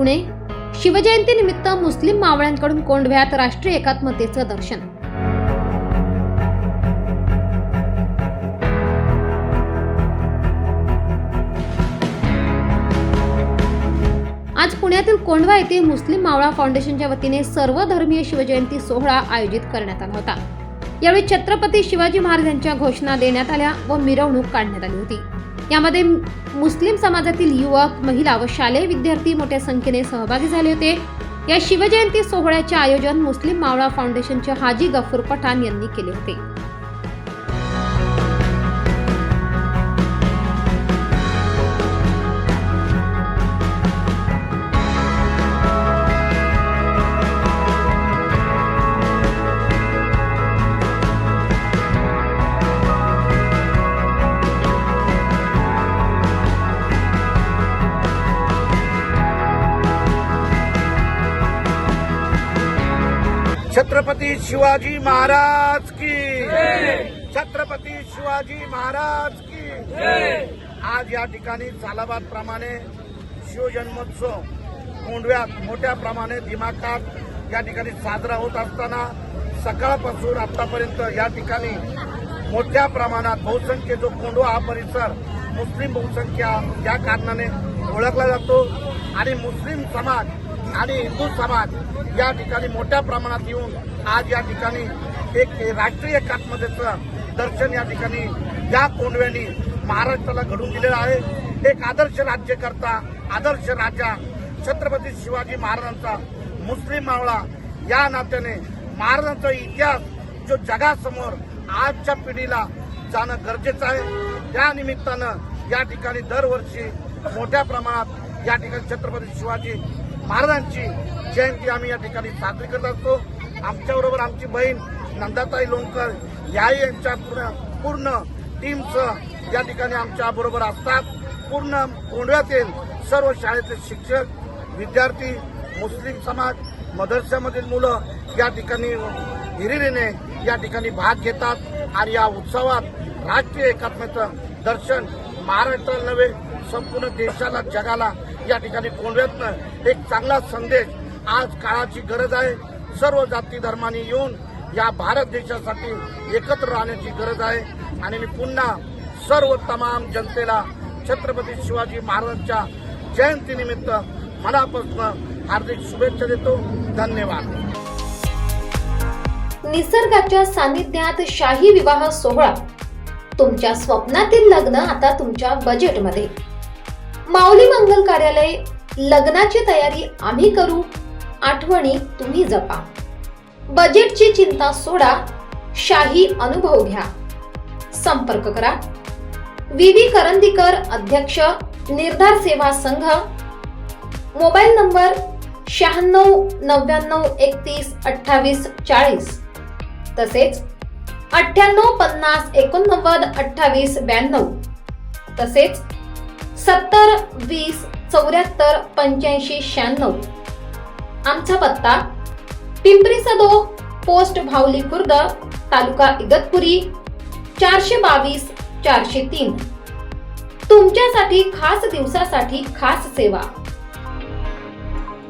पुणे. शिवजयंती निमित्त मुस्लिम मावळ्यांकडून कोंडव्यात राष्ट्रीय एकात्मतेचं दर्शन. आज पुण्यातील कोंढवा येथे मुस्लिम मावळा फाउंडेशनच्या वतीने सर्वधर्मीय शिवजयंती सोहळा आयोजित करण्यात आला होता. यावेळी छत्रपती शिवाजी महाराजांच्या घोषणा देण्यात आल्या व मिरवणूक काढण्यात आली होती. यामध्ये मुस्लिम समाजातील युवक महिला व शालेय विद्यार्थी मोठ्या संख्येने सहभागी झाले होते. या शिवजयंती सोहळ्याचे आयोजन मुस्लिम मावळा फाउंडेशनचे हाजी गफूर पठाण यांनी केले होते. छत्रपती शिवाजी महाराज की। छत्रपती शिवाजी महाराज की। आज या ठिकाणी सालाबाद प्रमाणे शिवजन्मोत्सव कोंडव्यात मोठ्या प्रमाणे दिमाखात या ठिकाणी साजरा होत असताना सकाळपासून आतापर्यंत या ठिकाणी मोठ्या प्रमाणात बहुसंख्य जो कोंडवा हा परिसर मुस्लिम बहुसंख्या या कारणाने ओळखला जातो. आणि मुस्लिम समाज आणि हिंदू समाज या ठिकाणी मोठ्या प्रमाणात येऊन आज या ठिकाणी एक राष्ट्रीय एकात्मतेचं दर्शन या ठिकाणी या कोंडव्यांनी महाराष्ट्राला घडून दिलेलं आहे. एक आदर्श राज्यकर्ता आदर्श राजा छत्रपती शिवाजी महाराजांचा मुस्लिम मावळा या नात्याने महाराजांचा इतिहास जो जगासमोर आजच्या पिढीला जाणं गरजेचं आहे. त्या निमित्तानं या ठिकाणी दरवर्षी मोठ्या प्रमाणात या ठिकाणी छत्रपती शिवाजी महाराजांची जयंती आम्ही या ठिकाणी साजरी करत असतो. आमच्याबरोबर आमची बहीण नंदाताई लोणकर याही यांच्या पूर्ण पूर्ण टीमचं या ठिकाणी आमच्या बरोबर असतात. पूर्ण कोंडव्यातील सर्व शाळेतले शिक्षक विद्यार्थी मुस्लिम समाज मदरशामधील मुलं या ठिकाणी हिरिरीने या ठिकाणी भाग घेतात आणि या उत्सवात राष्ट्रीय एकात्मतेचं दर्शन महाराष्ट्राला नव्हे संपूर्ण देशाला जगाला या ठिकाणी कोंडव्यातनं एक चांगला संदेश आज काळाची गरज आहे. सर्व जाती धर्मांनी येऊन या भारत देशासाठी एकत्र राहण्याची गरज आहे. आणि मी पुन्हा सर्व तमाम जनतेला छत्रपती शिवाजी महाराजांच्या जयंतीनिमित्त मनापासून हार्दिक शुभेच्छा देतो. धन्यवाद. निसर्गाच्या सानिध्यात शाही विवाह सोहळा. तुमच्या स्वप्नातील लग्न आता तुमच्या बजेटमध्ये माऊली मंगल कार्यालय लग्नाची तयारी आम्ही करू. आठवणी तुम्ही जपा. बजेटची चिंता सोडा. शाही अनुभव घ्या. संपर्क करा. विवी करंदीकर अध्यक्ष निर्धार सेवा संघ. मोबाईल नंबर शहाण्णव नव्याण्णव एकतीस अठ्ठावीस चाळीस. तसेच अठ्ठ्याण्णव पन्नास एकोणनव्वद अठ्ठावीस ब्याण्णव. तसेच सत्तर वीस चौऱ्याहत्तर पंच्याऐंशी शहाण्णव. आमचा पत्ता पिंपरी सदो पोस्ट भावली खुर्द तालुका इगतपुरी चारशे बावीस चारशे तीन. तुमच्यासाठी खास दिवसासाठी खास सेवा.